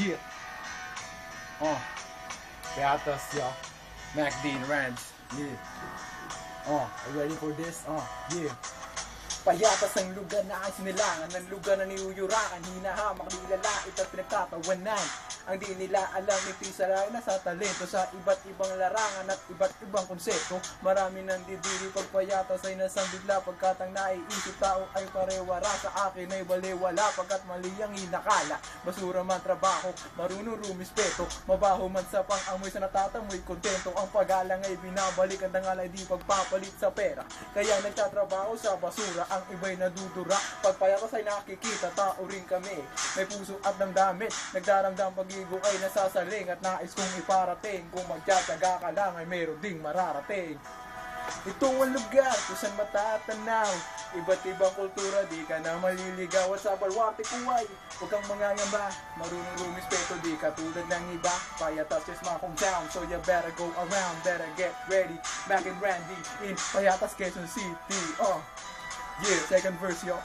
Yeah. Oh. Beatas, yo. Mac Dean Rands. Yeah. Oh, are you ready for this? Oh, yeah. Payatas ang lugar na ay sinilangan ng lugar na niyuyurakan Hinahamak ni lalait at pinagtatawanan. Ang di nila alam ito'y saray na sa talento Sa iba't ibang larangan at iba't ibang konsepto. Marami nang didiri pagpayatas ay nasang bigla Pagkat ang naiisip tao ay parewara Sa akin ay baliwala pagkat mali ang hinakala. Basura man trabaho, marunong rumispeto. Mabaho man sa pang-amoy sa natatamoy kontento. Ang pagalang ay binabalik ang dangal ay di pagpapalit sa pera. Kaya nagtatrabaho sa basura ang iba'y nadudura. Pagpayatas ay nakikita, tao rin kami. May puso at damdamin. Nagdaramdam pag-igo ay nasasaling At nais kong iparating. Kung magtsatsaga ka lang ay meron ding mararating. Ito ang lugar kung saan matatanaw. Iba't ibang kultura, di ka na maliligaw. At sa balwarte ko ay huwag kang mangangamba. Marunong rumispeto, di ka tulad ng iba. Payatas is my hometown So you better go around, better get ready. Mac and Randy in Payatas, Quezon City. Oh, yeah, second verse yo.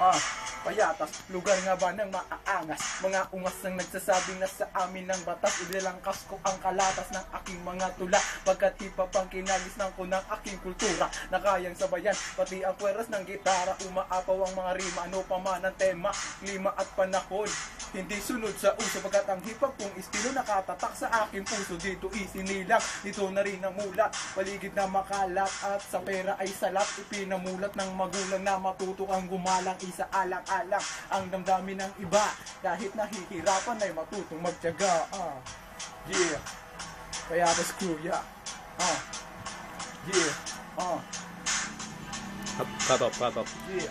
Ah, payatas, lugar nga ba ng maaangas Mga ungas ng nagsasabing na sa amin ng batas Ilalangkas ko ang kalatas ng aking mga tula. Pagkat hip-hop ang kinalis ng ko ng aking kultura Na kayang sabayan, pati ang kweras ng gitara Umaapaw ang mga rima, ano pa man ang tema Klima at panahon, hindi sunod sa uso Pagkat ang hip-hop kong estilo nakatatak sa aking puso Dito isinilang, dito na rin ang mulat Paligid na makalat at sa pera ay salat Ipinamulat ng magulang na matuto ang gumalang Isa alang-alang ang damdamin ng iba Kahit nahihirapan ay matutong magtyaga ah. Yeah, kaya screw, yeah ah. Yeah, ah. Cut, cut off, cut off. Yeah.